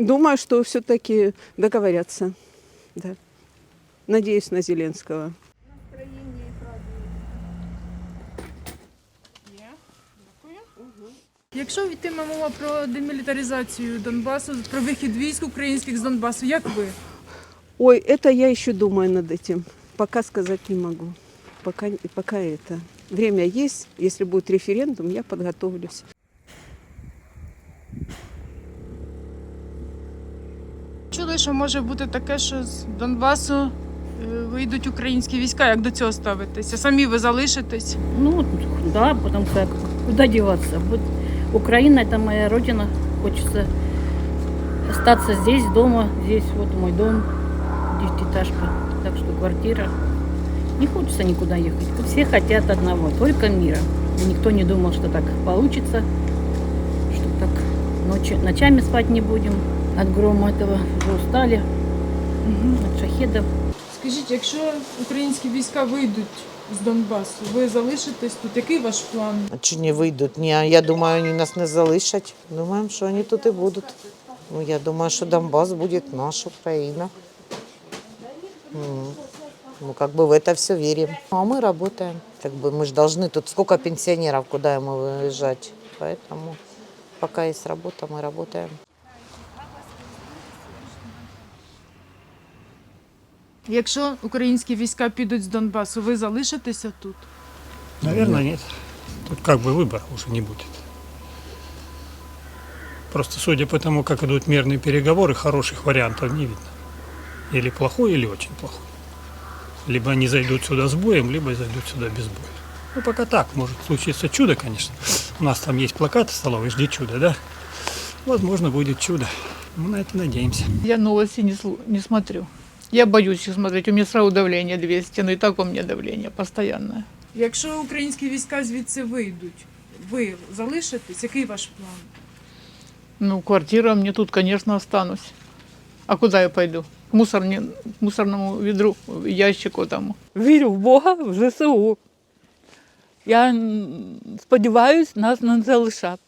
Думаю, что все-таки договорятся. Да. Надеюсь на Зеленского. Якщо йтиме мова про демілітаризацію Донбасу, про вихід військ українських з Донбасу, як ви? Ой, это я еще думаю над этим. Пока сказать не могу. Пока, пока это. Время есть. Если будет референдум, я подготовлюсь. Чули, що може бути таке, що з Донбасу е, вийдуть українські війська. Як до цього ставитеся? Самі ви залишитесь? Ну, да, потому как куда деваться? Вот Украина это моя родина. Хочется остаться здесь, дома. Здесь вот мой дом, девятиэтажка. Так что квартира. Не хочется никуда ехать. Все хотят одного, только мира. И никто не думал, что так получится, что так ночи, ночами спать не будем. От грома этого уже устали, от шахедов. Скажіть, якщо українські війська вийдуть з Донбасу, ви залишитесь тут? Який ваш план? А Чи не вийдуть? Ні, я думаю, вони нас не залишать. Думаємо, що вони тут і будуть. Ну, я думаю, що Донбас буде наша Україна. М. Ну, как бы в это все верим. А мы работаем. Как бы мы же должны тут сколько пенсионеров, куда ему выезжать. Поэтому пока есть работа, мы работаем. Якщо українські війська підуть з Донбасу, ви залишитеся тут? Наверное, нет. Тут как бы выбора уже не будет. Просто судя по тому, как идут мирные переговоры, хороших вариантов не видно. Или плохой, или очень плохой. Либо они зайдут сюда с боем, либо зайдут сюда без боя. Ну, пока так. Может случиться чудо, конечно. У нас там есть плакаты столовые «Жди чудо», да? Возможно, будет чудо. Мы на это надеемся. Я новости не, слу- не смотрю. Я боюсь их смотреть. У меня сразу давление 200, ну и так у меня давление постоянное. Якщо українські війська звідси вийдуть, ви залишитесь? Який ваш план? Ну, квартира мне тут, конечно, останусь. А куда я пойду? К, мусорне, к мусорному ведру, ящику там. Вірю в Бога, в ЗСУ. Я м, сподіваюсь, нас не залишать.